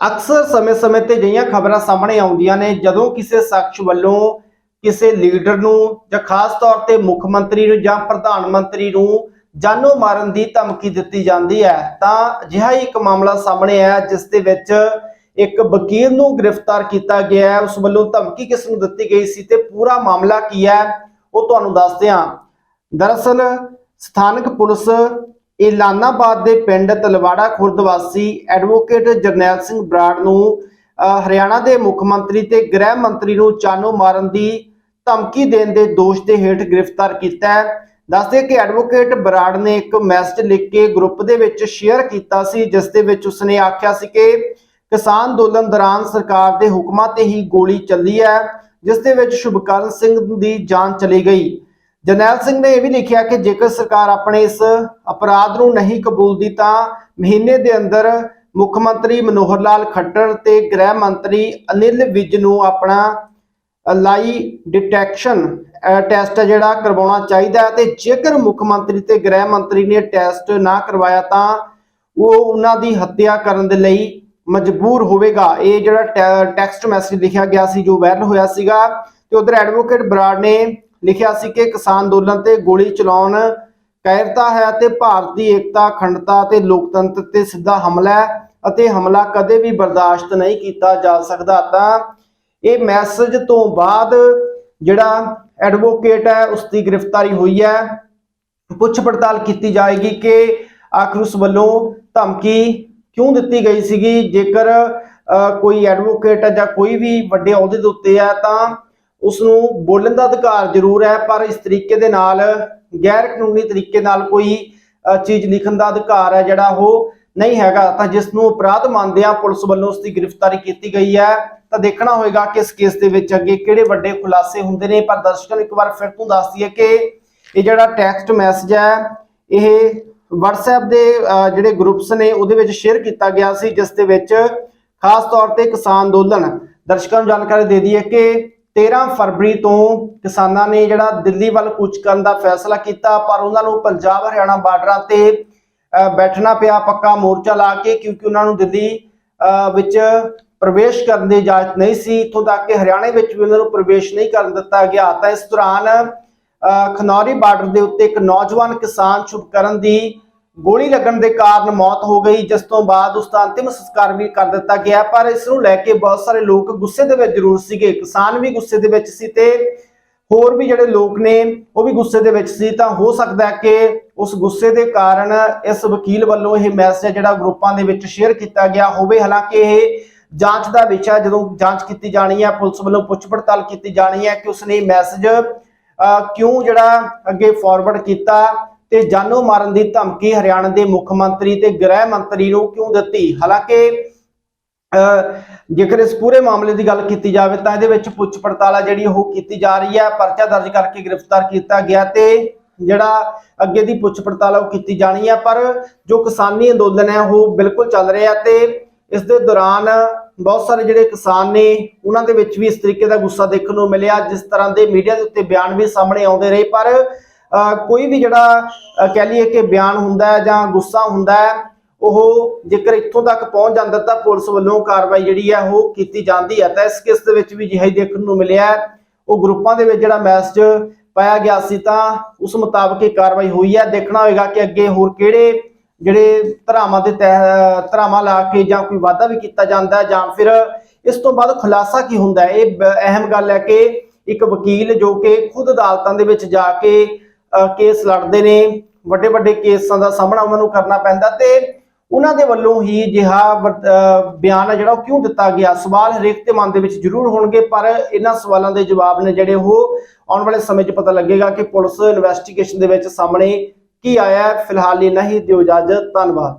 ਅਕਸਰ ਸਮੇਂ-ਸਮੇਂ ਤੇ ਜਿਹੀਆਂ ਖਬਰਾਂ ਸਾਹਮਣੇ ਆਉਂਦੀਆਂ ਨੇ, ਜਦੋਂ ਕਿਸੇ ਸ਼ਖਸ ਵੱਲੋਂ ਕਿਸੇ ਲੀਡਰ ਨੂੰ ਜਾਂ ਖਾਸ ਤੌਰ ਤੇ ਮੁੱਖ ਮੰਤਰੀ ਨੂੰ ਜਾਂ ਪ੍ਰਧਾਨ ਮੰਤਰੀ ਨੂੰ ਜਾਨੋਂ ਮਾਰਨ ਦੀ ਧਮਕੀ ਦਿੱਤੀ ਜਾਂਦੀ ਹੈ, ਤਾਂ ਅਜਿਹਾ ਹੀ ਇੱਕ ਮਾਮਲਾ ਸਾਹਮਣੇ ਆਇਆ, ਜਿਸ ਦੇ ਵਿੱਚ ਇੱਕ ਵਕੀਲ ਨੂੰ ਗ੍ਰਿਫਤਾਰ ਕੀਤਾ ਗਿਆ ਹੈ। ਉਸ ਵੱਲੋਂ ਧਮਕੀ ਕਿਸ ਨੂੰ ਦਿੱਤੀ ਗਈ ਸੀ ਤੇ ਪੂਰਾ ਮਾਮਲਾ ਕੀ ਹੈ, ਉਹ ਤੁਹਾਨੂੰ ਦੱਸਦੇ ਹਾਂ। ਦਰਅਸਲ, ਸਥਾਨਕ ਪੁਲਿਸ ਇਲਾਨਾਬਾਦ ਦੇ ਪਿੰਡ ਤਲਵਾੜਾ ਖੁਰਦ ਵਾਸੀ ਐਡਵੋਕੇਟ ਜਰਨੈਲ ਸਿੰਘ ਬਰਾੜ ਨੂੰ ਅਹ, ਹਰਿਆਣਾ ਦੇ ਮੁੱਖ ਮੰਤਰੀ ਤੇ ਗ੍ਰਹਿ ਮੰਤਰੀ ਨੂੰ ਚਾਨੋ ਮਾਰਨ ਦੀ ਧਮਕੀ ਦੇਣ ਦੇ ਦੋਸ਼ ਦੇ ਹੇਠ ਗ੍ਰਿਫਤਾਰ ਕੀਤਾ ਹੈ। ਦੱਸਦੇ ਕਿ ਐਡਵੋਕੇਟ ਬਰਾੜ ਨੇ ਇੱਕ ਮੈਸੇਜ ਲਿਖ ਕੇ ਗਰੁੱਪ ਦੇ ਵਿੱਚ ਸ਼ੇਅਰ ਕੀਤਾ ਸੀ ਜਿਸ ਦੇ ਵਿੱਚ ਉਸਨੇ ਆਖਿਆ ਸੀ ਕਿ ਕਿਸਾਨ ਅੰਦੋਲਨ ਦੌਰਾਨ ਸਰਕਾਰ ਦੇ ਹੁਕਮਾਂ ਤੇ ਹੀ ਗੋਲੀ ਚੱਲੀ ਹੈ ਜਿਸ ਦੇ ਵਿੱਚ ਸ਼ੁਭਕਰਨ ਸਿੰਘ ਦੀ ਜਾਨ ਚਲੀ ਗਈ। ਜਰਨੈਲ ਸਿੰਘ ਨੇ ਇਹ ਵੀ ਲਿਖਿਆ ਕਿ ਜੇਕਰ ਸਰਕਾਰ ਆਪਣੇ ਇਸ ਅਪਰਾਧ ਨੂੰ ਨਹੀਂ ਕਬੂਲਦੀ ਤਾਂ ਮਹੀਨੇ ਦੇ ਅੰਦਰ ਮੁੱਖ ਮੰਤਰੀ ਮਨੋਹਰ ਲਾਲ ਖੱਟਰ ਤੇ ਗ੍ਰਹਿ ਮੰਤਰੀ ਅਨਿਲ ਵਿਜ ਨੂੰ ਆਪਣਾ ਲਾਈ ਡਿਟੈਕਸ਼ਨ ਟੈਸਟ ਹੈ ਜਿਹੜਾ ਕਰਵਾਉਣਾ ਚਾਹੀਦਾ ਹੈ ਤੇ ਜੇਕਰ ਮੁੱਖ ਮੰਤਰੀ ਤੇ ਗ੍ਰਹਿ ਮੰਤਰੀ ਨੇ ਟੈਸਟ ਨਾ ਕਰਵਾਇਆ ਤਾਂ ਉਹ ਉਹਨਾਂ ਦੀ ਹੱਤਿਆ ਕਰਨ ਦੇ ਲਈ ਮਜਬੂਰ ਹੋਵੇਗਾ। ਇਹ ਜਿਹੜਾ ਟੈਕਸਟ ਮੈਸੇਜ ਲਿਖਿਆ ਗਿਆ ਸੀ ਜੋ ਵਾਇਰਲ ਹੋਇਆ ਸੀਗਾ ਤੇ ਉਧਰ ਐਡਵੋਕੇਟ ਬਰਾੜ ਨੇ ਲਿਖਿਆ ਸੀ ਕਿ ਕਿਸਾਨ ਅੰਦੋਲਨ ਤੇ ਗੋਲੀ ਚਲਾਉਣ ਕਾਇਰਤਾ ਹੈ ਤੇ ਭਾਰਤ ਦੀ ਏਕਤਾ ਅਖੰਡਤਾ ਤੇ ਲੋਕਤੰਤਰ ਤੇ ਸਿੱਧਾ ਹਮਲਾ ਹੈ ਅਤੇ ਹਮਲਾ ਕਦੇ ਵੀ ਬਰਦਾਸ਼ਤ ਨਹੀਂ ਕੀਤਾ ਜਾ ਸਕਦਾ। ਤਾਂ ਇਹ ਮੈਸੇਜ ਤੋਂ ਬਾਅਦ ਜਿਹੜਾ ਐਡਵੋਕੇਟ ਹੈ ਉਸ ਦੀ ਗ੍ਰਿਫਤਾਰੀ ਹੋਈ ਹੈ। ਪੁੱਛ ਪੜਤਾਲ ਕੀਤੀ ਜਾਏਗੀ ਕਿ ਆਖਰ ਉਸ ਵੱਲੋਂ ਧਮਕੀ ਕਿਉਂ ਦਿੱਤੀ ਗਈ ਸੀਗੀ? ਜੇਕਰ ਅ, ਕੋਈ ਐਡਵੋਕੇਟ ਹੈ ਜਾਂ ਕੋਈ ਵੀ ਵੱਡੇ ਅਹੁਦੇ ਦੇ ਉੱਤੇ ਹੈ ਤਾਂ ਉਸ ਨੂੰ ਬੋਲਣ ਦਾ ਅਧਿਕਾਰ ਜ਼ਰੂਰ ਹੈ, ਪਰ ਇਸ ਤਰੀਕੇ ਦੇ ਨਾਲ ਗੈਰ ਕਾਨੂੰਨੀ ਤਰੀਕੇ ਨਾਲ ਕੋਈ ਚੀਜ਼ ਲਿਖਣ ਦਾ ਅਧਿਕਾਰ ਹੈ ਜਿਹੜਾ ਉਹ ਨਹੀਂ ਹੈਗਾ। ਤਾਂ ਜਿਸ ਨੂੰ ਅਪਰਾਧ ਮੰਨਦੇ ਆ ਪੁਲਿਸ ਵੱਲੋਂ ਉਸ ਦੀ ਗ੍ਰਿਫਤਾਰੀ ਕੀਤੀ ਗਈ ਹੈ। ਤਾਂ ਦੇਖਣਾ ਹੋਏਗਾ ਕਿ ਇਸ ਕੇਸ ਦੇ ਵਿੱਚ ਅੱਗੇ ਕਿਹੜੇ ਵੱਡੇ ਖੁਲਾਸੇ ਹੁੰਦੇ ਨੇ। ਪਰ ਦਰਸ਼ਕਾਂ ਨੂੰ ਇੱਕ ਵਾਰ ਫਿਰ ਤੋਂ ਦੱਸ ਦਈਏ ਕਿ ਇਹ ਜਿਹੜਾ ਟੈਕਸਟ ਮੈਸੇਜ ਹੈ, ਇਹ WhatsApp ਦੇ ਜਿਹੜੇ ਗਰੁੱਪਸ ਨੇ, ਉਹਦੇ ਵਿੱਚ ਸ਼ੇਅਰ ਕੀਤਾ ਗਿਆ ਸੀ, ਜਿਸ ਦੇ ਵਿੱਚ ਖਾਸ ਤੌਰ ਤੇ ਕਿਸਾਨ ਅੰਦੋਲਨ। ਦਰਸ਼ਕਾਂ ਨੂੰ ਜਾਣਕਾਰੀ ਦੇ ਦਈਏ ਕਿ 13 ਫਰਵਰੀ ਤੋਂ ਕਿਸਾਨਾਂ ਨੇ ਜਿਹੜਾ ਦਿੱਲੀ ਵੱਲ ਕੂਚ ਕਰਨ ਦਾ ਫੈਸਲਾ ਕੀਤਾ ਪਰ ਉਹਨਾਂ ਨੂੰ ਪੰਜਾਬ ਹਰਿਆਣਾ ਬਾਰਡਰਾਂ ਤੇ ਅ, ਬੈਠਣਾ ਪਿਆ ਪੱਕਾ ਮੋਰਚਾ ਲਾ ਕੇ ਕਿਉਂਕਿ ਉਹਨਾਂ ਨੂੰ ਦਿੱਲੀ ਅ, ਵਿੱਚ ਪ੍ਰਵੇਸ਼ ਕਰਨ ਦੀ ਇਜਾਜ਼ਤ ਨਹੀਂ ਸੀ। ਇਥੋਂ ਤੱਕ ਕਿ ਹਰਿਆਣੇ ਵਿੱਚ ਵੀ ਉਹਨਾਂ ਨੂੰ ਪ੍ਰਵੇਸ਼ ਨਹੀਂ ਕਰਨ ਦਿੱਤਾ ਗਿਆ। ਤਾਂ ਇਸ ਦੌਰਾਨ ਅ, ਖਨੌਰੀ ਬਾਰਡਰ ਦੇ ਉੱਤੇ ਇੱਕ ਨੌਜਵਾਨ ਕਿਸਾਨ ਸ਼ੁਭਕਰਨ ਦੀ ਗੋਲੀ ਲੱਗਣ ਦੇ ਕਾਰਨ ਮੌਤ ਹੋ ਗਈ, ਜਿਸ ਤੋਂ ਬਾਅਦ ਉਸ ਦਾ ਅੰਤਿਮ ਸੰਸਕਾਰ ਵੀ ਕਰ ਦਿੱਤਾ ਗਿਆ ਪਰ ਇਸ ਨੂੰ ਲੈ ਕੇ ਬਹੁਤ ਸਾਰੇ ਲੋਕ ਗੁੱਸੇ ਦੇ ਵਿੱਚ ਜ਼ਰੂਰ ਸੀਗੇ। ਕਿਸਾਨ ਵੀ ਗੁੱਸੇ ਦੇ ਵਿੱਚ ਸੀ ਤੇ ਹੋਰ ਵੀ ਜਿਹੜੇ ਲੋਕ ਨੇ, ਉਹ ਵੀ ਗੁੱਸੇ ਦੇ ਵਿੱਚ ਸੀ। ਤਾਂ ਹੋ ਸਕਦਾ ਹੈ ਕਿ ਉਸ ਗੁੱਸੇ ਦੇ ਕਾਰਨ ਇਸ ਵਕੀਲ ਵੱਲੋਂ ਇਹ ਮੈਸੇਜ ਜਿਹੜਾ ਗਰੁੱਪਾਂ ਦੇ ਵਿੱਚ ਸ਼ੇਅਰ ਕੀਤਾ ਗਿਆ ਹੋਵੇ। ਹਾਲਾਂਕਿ ਇਹ ਜਾਂਚ ਦਾ ਵਿਸ਼ਾ ਜਦੋਂ ਜਾਂਚ ਕੀਤੀ ਜਾਣੀ ਹੈ, ਪੁਲਿਸ ਵੱਲੋਂ ਪੁੱਛ ਪੜਤਾਲ ਕੀਤੀ ਜਾਣੀ ਹੈ ਕਿ ਉਸਨੇ ਇਹ ਮੈਸੇਜ ਕਿਉਂ ਜਿਹੜਾ ਅੱਗੇ ਫਾਰਵਰਡ ਕੀਤਾ। ਤੇ ਜਾਨੋਂ ਮਾਰਨ ਦੀ ਧਮਕੀ ਹਰਿਆਣਾ ਦੇ ਮੁੱਖ ਮੰਤਰੀ ਤੇ ਗ੍ਰਹਿ ਮੰਤਰੀ ਨੂੰ ਕਿਉਂ ਦਿੱਤੀ? ਹਾਲਾਂਕਿ, ਅਹ, ਜੇਕਰ ਇਸ ਪੂਰੇ ਮਾਮਲੇ ਦੀ ਗੱਲ ਕੀਤੀ ਜਾਵੇ ਤਾਂ ਇਹਦੇ ਵਿੱਚ ਪੁੱਛ ਪੜਤਾਲ ਆ ਜਿਹੜੀ ਉਹ ਕੀਤੀ ਜਾ ਰਹੀ ਹੈ, ਪਰਚਾ ਦਰਜ ਕਰਕੇ ਗ੍ਰਿਫਤਾਰ ਕੀਤਾ ਗਿਆ ਤੇ ਜਿਹੜਾ ਅੱਗੇ ਦੀ ਪੁੱਛ ਪੜਤਾਲ ਉਹ ਕੀਤੀ ਜਾਣੀ ਹੈ, ਪਰ ਜੋ ਕਿਸਾਨੀ ਅੰਦੋਲਨ ਹੈ ਉਹ ਬਿਲਕੁਲ ਚੱਲ ਰਿਹਾ ਤੇ ਇਸ ਦੇ ਦੌਰਾਨ ਬਹੁਤ ਸਾਰੇ ਜਿਹੜੇ ਕਿਸਾਨ ਨੇ, ਉਹਨਾਂ ਦੇ ਵਿੱਚ ਵੀ ਇਸ ਤਰੀਕੇ ਦਾ ਗੁੱਸਾ ਦੇਖਣ ਨੂੰ ਮਿਲਿਆ, ਜਿਸ ਤਰ੍ਹਾਂ ਦੇ ਮੀਡੀਆ ਦੇ ਉੱਤੇ ਬਿਆਨ ਵੀ ਸਾਹਮਣੇ ਆਉਂਦੇ ਰਹੇ, ਪਰ ਕੋਈ ਵੀ ਜਿਹੜਾ ਕਹਿ ਲਈਏ ਕਿ ਬਿਆਨ ਹੁੰਦਾ ਹੈ ਜਾਂ ਗੁੱਸਾ ਹੁੰਦਾ ਹੈ, ਉਹ ਜੇਕਰ ਇੱਥੋਂ ਤੱਕ ਪਹੁੰਚ ਜਾਂਦਾ ਤਾਂ ਪੁਲਿਸ ਵੱਲੋਂ ਕਾਰਵਾਈ ਜਿਹੜੀ ਹੈ ਉਹ ਕੀਤੀ ਜਾਂਦੀ ਹੈ। ਤਾਂ ਇਸ ਕੇਸ ਦੇ ਵਿੱਚ ਵੀ ਅਜਿਹਾ ਦੇਖਣ ਨੂੰ ਮਿਲਿਆ ਉਹ ਗਰੁੱਪਾਂ ਦੇ ਵਿੱਚ ਜਿਹੜਾ ਮੈਸੇਜ ਪਾਇਆ ਗਿਆ ਸੀ ਤਾਂ ਉਸ ਮੁਤਾਬਕ ਇਹ ਕਾਰਵਾਈ ਹੋਈ ਹੈ। ਦੇਖਣਾ ਹੋਏਗਾ ਕਿ ਅੱਗੇ ਹੋਰ ਕਿਹੜੇ ਜਿਹੜੇ ਧਰਾਵਾਂ ਦੇ ਤਹਿ, ਧਰਾਵਾਂ ਲਾ ਕੇ ਜਾਂ ਕੋਈ ਵਾਅਦਾ ਵੀ ਕੀਤਾ ਜਾਂਦਾ ਜਾਂ ਫਿਰ ਇਸ ਤੋਂ ਬਾਅਦ ਖੁਲਾਸਾ ਕੀ ਹੁੰਦਾ ਇਹ ਅਹਿਮ ਗੱਲ ਹੈ ਕਿ ਇੱਕ ਵਕੀਲ ਜੋ ਕਿ ਖੁਦ ਅਦਾਲਤਾਂ ਦੇ ਵਿੱਚ ਜਾ ਕੇ ਕੇਸ ਲੜਦੇ ਨੇ ਵੱਡੇ ਵੱਡੇ ਕੇਸਾਂ ਦਾ ਸਾਹਮਣਾ ਉਹਨਾਂ ਨੂੰ ਕਰਨਾ ਪੈਂਦਾ ਤੇ ਉਹਨਾਂ ਦੇ ਵੱਲੋਂ ਹੀ ਜਿਹਾ ਬਿਆਨ ਹੈ ਜਿਹੜਾ ਉਹ ਕਿਉਂ ਦਿੱਤਾ ਗਿਆ? ਸਵਾਲ ਹਰੇਕ ਦੇ ਮਨ ਦੇ ਵਿੱਚ ਜ਼ਰੂਰ ਹੋਣਗੇ, ਪਰ ਇਹਨਾਂ ਸਵਾਲਾਂ ਦੇ ਜਵਾਬ ਨੇ ਜਿਹੜੇ ਉਹ ਆਉਣ ਵਾਲੇ ਸਮੇਂ 'ਚ ਪਤਾ ਲੱਗੇਗਾ ਕਿ ਪੁਲਿਸ ਇਨਵੈਸਟੀਗੇਸ਼ਨ ਦੇ ਵਿੱਚ ਸਾਹਮਣੇ ਕੀ ਆਇਆ ਫਿਲਹਾਲ ਇਹ ਨਹੀਂ ਦਿਓ ਇਜਾਜ਼ਤ, ਧੰਨਵਾਦ।